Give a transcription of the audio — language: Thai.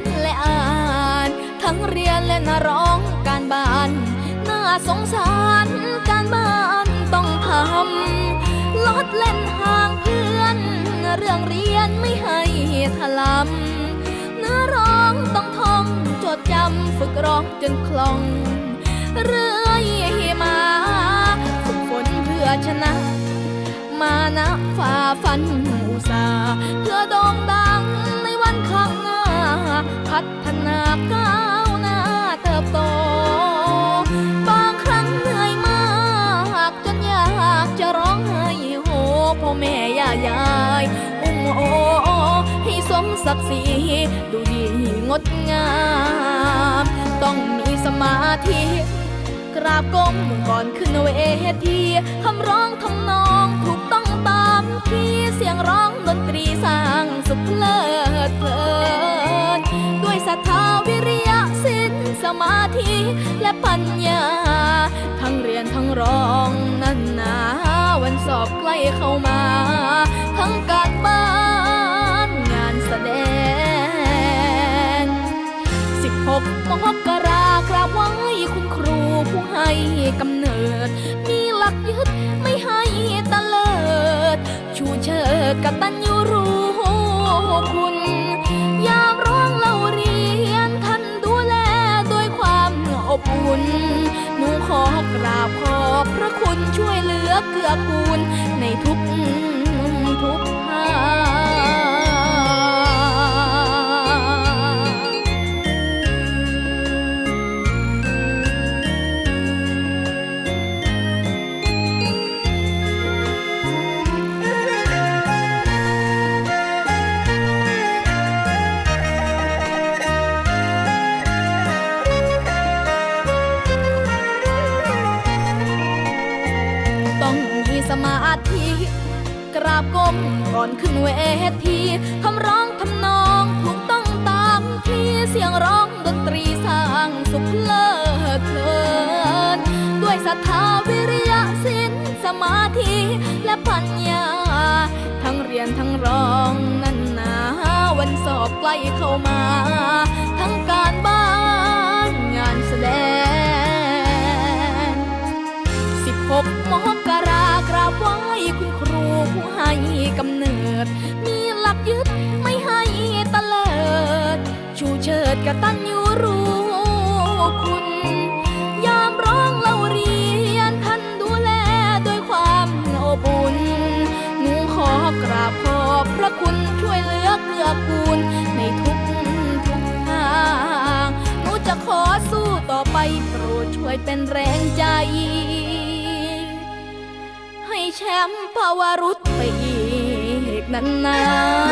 นและอ่าน ทั้งเรียนและนร้องการบ้าน น่าสงสารการบ้านต้องทำลดเล่นห่างเพื่อน เรื่องเรียนไม่ให้ถลำเนื้อร้องต้องท่องจดจำฝึกร้องจนคล่อง เรื่อยมาฝึกฝนเพื่อชนะ มานะฝ่าฟันอุตสาเพื่อโด่งดังในวันข้างหน้า พัฒนาก้าวหน้าเติบโต บางครั้งเหนื่อยมาก จนอยากจะร้องไห้โฮพ่อแม่ย่ายายอุ้มโอให้สมศักดิ์ศรีดูดีงดงาม ต้องมีสมาธิกราบก้มก่อนขึ้นเวทีคำร้องทำนองถูกต้องตามที่เสียงร้องดนตรีสร้างสุขเพลิ มาธิและปัญญา ทั้งเรียนทั้งร้องนั่นนาวันสอบใกล้เข้ามา ทั้งการบ้านงานแสดง 16มกรากราบไหว้คุณครูผู้ให้กำเนิด มีหลักยึดไม่ให้ตะเลิด ชูเชิดกตัญญูรู อบอุ่นหนูขอกราบขอบพระคุณช่วยเหลือเกื้อกูลในทุกาธิกราบก้มก่อนขึ้นเวทีคำร้องทำนองถูกต้องตามที่เสียงร้องดนตรีสร้างสุขเลิดเพลินด้วยศรัทธาวิริยะสินสมาธิและปัญญา ทั้งเรียนทั้งร้องนั่นนาวันสอบใกล้เข้ามา ทั้งการบ้านงานแสดง16มกร กำเนิด มีหลักยึดไม่ให้ตะเลิด ชูเชิดกระตัญญูรู้คุณ ยามร้องเล่าเรียนท่านดูแลด้วยความอบอุ่นหนูขอกราบขอบพระคุณช่วยเหลือเกื้อกูลในทุกทุกทางหนูจะขอสู้ต่อไปโปรดช่วยเป็นแรงใจให้แชมป์ภาวรุษไปอีก นานๆ